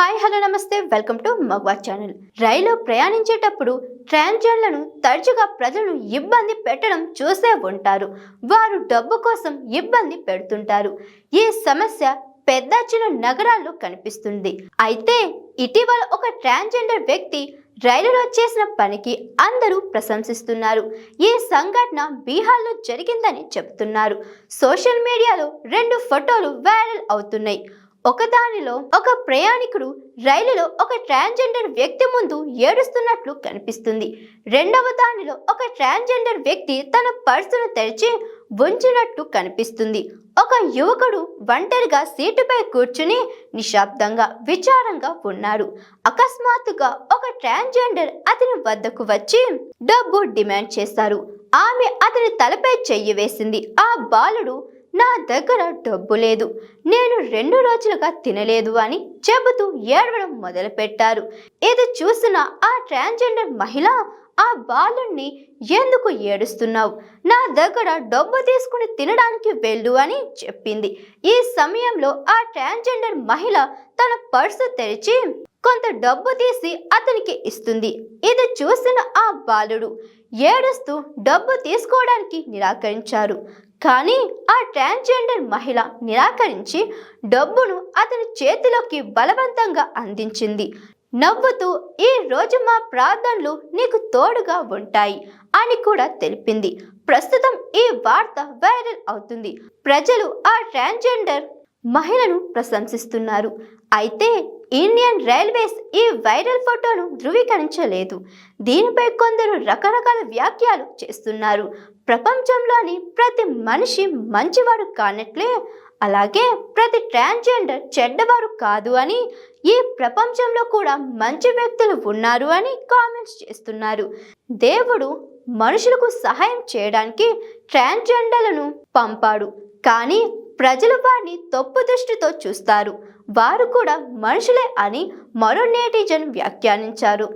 Hello నమస్తే. Welcome to మగ్వా channel. రైలు ప్రయాణించేటప్పుడు ట్రాన్స్జెండర్లను తరచుగా ప్రజలను ఇబ్బంది పెట్టడం చూసే ఉంటారు. వారు డబ్బు కోసం ఇబ్బంది పెడుతుంటారు. ఈ సమస్య పెద్ద చిన్న నగరాల్లో కనిపిస్తుంది. అయితే ఇటీవల ఒక ట్రాన్స్జెండర్ వ్యక్తి రైలులో చేసిన పనికి అందరూ ప్రశంసిస్తున్నారు. ఈ సంఘటన బీహార్లో జరిగిందని చెబుతున్నారు. సోషల్ మీడియాలో రెండు ఫోటోలు వైరల్ అవుతున్నాయి. ఒకదానిలో ఒక ప్రయాణికుడు రైలులో ఒక ట్రాన్స్జెండర్ వ్యక్తి ముందు ఏడుస్తున్నట్లు కనిపిస్తుంది. రెండవ దానిలో ఒక ట్రాన్స్జెండర్ వ్యక్తి తన పర్సును తెరిచి ఉంచినట్టు కనిపిస్తుంది. ఒక యువకుడు ఒంటరిగా సీటుపై కూర్చుని నిశ్శబ్దంగా విచారంగా ఉన్నారు అకస్మాత్తుగా ఒక ట్రాన్స్జెండర్ అతని వద్దకు వచ్చి డబ్బు డిమాండ్ చేశారు. ఆమె అతని తలపై చెయ్యి వేసింది. ఆ బాలుడు నా దగ్గర డబ్బు లేదు. నేను రెండు రోజులుగా తినలేదు అని చెబుతూ ఏడవడం మొదలుపెట్టారు. ఇది చూసిన ఆ ట్రాన్స్జెండర్ మహిళ ఆ బాలుణ్ణి ఎందుకు ఏడుస్తున్నావు? నా దగ్గర డబ్బు తీసుకుని తినడానికి వెళ్ళు అని చెప్పింది. ఈ సమయంలో ఆ ట్రాన్స్జెండర్ మహిళ తన పర్సు తెరిచి కొంత డబ్బు తీసి అతనికి ఇస్తుంది. ఇది చూసిన ఆ బాలుడు ఏడుస్తూ డబ్బు తీసుకోవడానికి నిరాకరించారు. కానీ ఆ ట్రాన్స్జెండర్ మహిళ నిరాకరించి డబ్బును అతని చేతిలోకి బలవంతంగా అందించింది. నవ్వుతూ ఈ రోజు మా ప్రార్థనలు నీకు తోడుగా ఉంటాయి అని కూడా తెలిపింది. ప్రస్తుతం ఈ వార్త వైరల్ అవుతుంది. ప్రజలు ఆ ట్రాన్స్జెండర్ మహిళను ప్రశంసిస్తున్నారు. అయితే ఇండియన్ రైల్వేస్ ఈ వైరల్ ఫోటోను ధృవీకరించలేదు. దీనిపై కొందరు రకరకాల వ్యాఖ్యలు చేస్తున్నారు. ప్రపంచంలోని ప్రతి మనిషి మంచివాడు కానట్లే అలాగే ప్రతి ట్రాన్స్జెండర్ చెడ్డవారు కాదు అని ఈ ప్రపంచంలో కూడా మంచి వ్యక్తులు ఉన్నారు అని కామెంట్స్ చేస్తున్నారు. దేవుడు మనుషులకు సహాయం చేయడానికి ట్రాన్స్జెండర్లను పంపాడు. కానీ ప్రజలు వారిని తప్పు దృష్టితో చూస్తారు. వారు కూడా మనుషులే అని మరో నేటిజన్ వ్యాఖ్యానించారు.